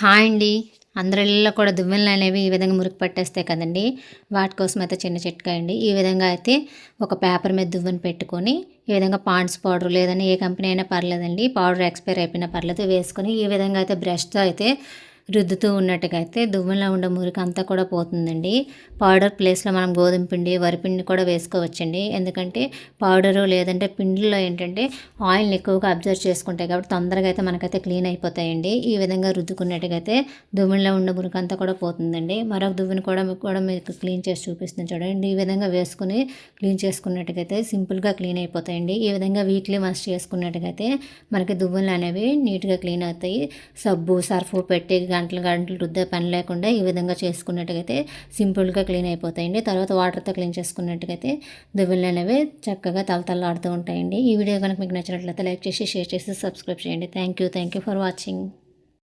Hi అండి. అందరిలో కూడా దువ్వెనలు అనేవి ఈ విధంగా మురికి పట్టేస్తాయి కదండి. వాటి కోసం అయితే చిన్న చిట్కా అండి. ఈ విధంగా అయితే ఒక పేపర్ మీద దువ్వెన పెట్టుకొని ఈ విధంగా పాండ్స్ పౌడర్ లేదని ఏ కంపెనీ అయినా పర్లేదండి. పౌడర్ ఎక్స్పైర్ అయిపోయినా పర్లేదు. వేసుకొని ఈ విధంగా అయితే బ్రష్తో అయితే రుద్దుతూ ఉన్నట్టుగా అయితే దువ్వెనలో ఉండే మురికి అంతా కూడా పోతుందండి. పౌడర్ ప్లేస్లో మనం గోధుమ పిండి వరిపిండి కూడా వేసుకోవచ్చండి. ఎందుకంటే పౌడరు లేదంటే పిండిలో ఏంటంటే ఆయిల్ని ఎక్కువగా అబ్జర్వ్ చేసుకుంటాయి కాబట్టి తొందరగా అయితే మనకైతే క్లీన్ అయిపోతాయండి. ఈ విధంగా రుద్దుకున్నట్టుగైతే అయితే దువ్వెనలో ఉండే మురికి అంతా కూడా పోతుందండి. మరొక దువ్వెని కూడా మీకు కూడా మీకు క్లీన్ చేసి చూపిస్తుంది చూడండి. ఈ విధంగా వేసుకుని క్లీన్ చేసుకున్నట్టుగా అయితే సింపుల్గా క్లీన్ అయిపోతాయండి. ఈ విధంగా వీక్లీ మస్ట్ చేసుకున్నట్టుగా అయితే మనకి దువ్వెనలు అనేవి నీట్గా క్లీన్ అవుతాయి. సబ్బు సర్ఫ్ పెట్టి గంటలు గంటలు రుద్దే పని లేకుండా ఈ విధంగా చేసుకున్నట్టుగైతే సింపుల్గా క్లీన్ అయిపోతాయండి. తర్వాత వాటర్తో క్లీన్ చేసుకున్నట్టుగైతే దువ్వెనలు అనేవి చక్కగా తలతల్లాడుతూ ఉంటాయండి. ఈ వీడియో కనుక మీకు నచ్చినట్లయితే లైక్ చేసి షేర్ చేసి సబ్స్క్రైబ్ చేయండి. Thank you thank you for watching.